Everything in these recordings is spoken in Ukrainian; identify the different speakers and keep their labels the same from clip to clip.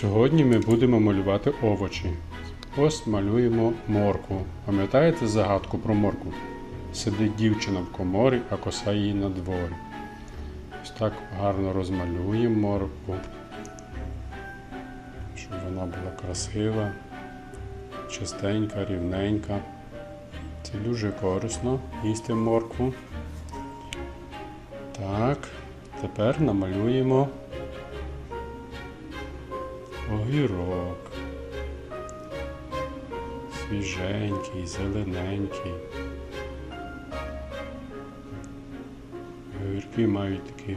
Speaker 1: Сьогодні ми будемо малювати овочі. Ось малюємо моркву. Пам'ятаєте загадку про моркву? Сидить дівчина в коморі, а коса її на дворі. Ось так гарно розмалюємо моркву, щоб вона була красива, чистенька, рівненька. Це дуже корисно їсти моркву. Так, тепер намалюємо огірок. Свіженький, зелененький. Огірки мають такі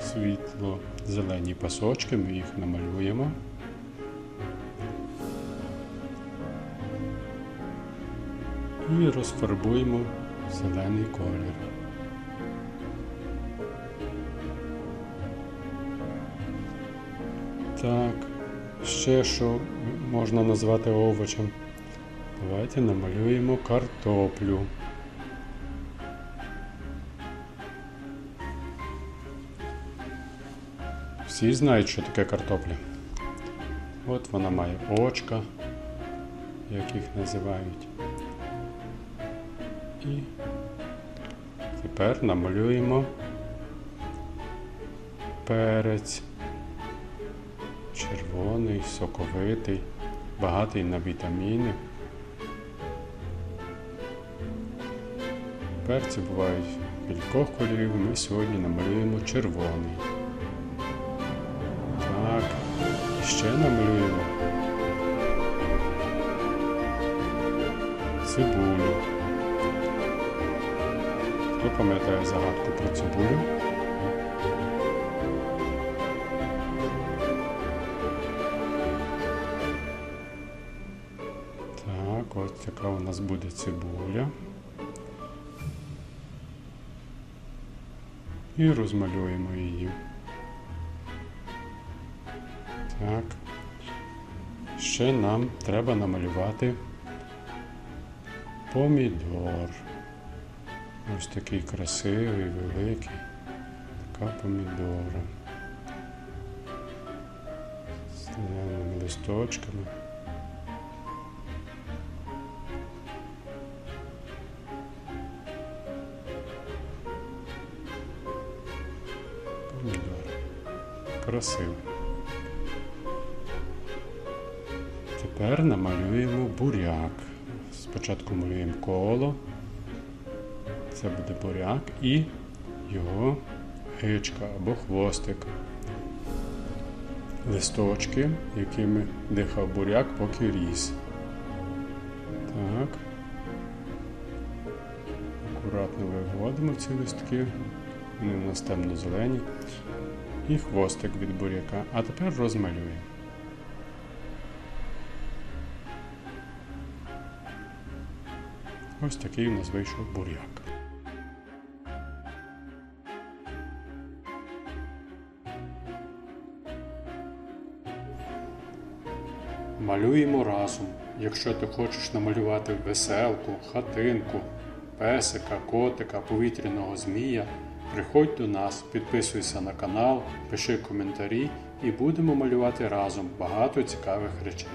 Speaker 1: світло зелені пасочки, ми їх намалюємо. І розфарбуємо зелений колір. Так, ще що можна назвати овочем. Давайте намалюємо картоплю. Всі знають, що таке картопля. От вона має очка, як їх називають. І тепер намалюємо перець. Червоний, соковитий, багатий на вітаміни. Перці бувають кількох кольорів, ми сьогодні намалюємо червоний. Так, ще намалюємо цибулю. Хто пам'ятає загадку про цибулю? Ось така у нас буде цибуля. І розмалюємо її. Так. Ще нам треба намалювати помідор. Ось такий красивий, великий. Така помідора. З листочками. Красиво. Тепер намалюємо буряк. Спочатку малюємо коло. Це буде буряк і його гичка або хвостик. Листочки, якими дихав буряк, поки ріс. Так. Акуратно виводимо ці листки. Вони у нас темно-зелені. І хвостик від буряка. А тепер розмалюємо. Ось такий у нас вийшов буряк. Малюємо разом. Якщо ти хочеш намалювати веселку, хатинку, песика, котика, повітряного змія, приходь до нас, підписуйся на канал, пиши коментарі і будемо малювати разом багато цікавих речей.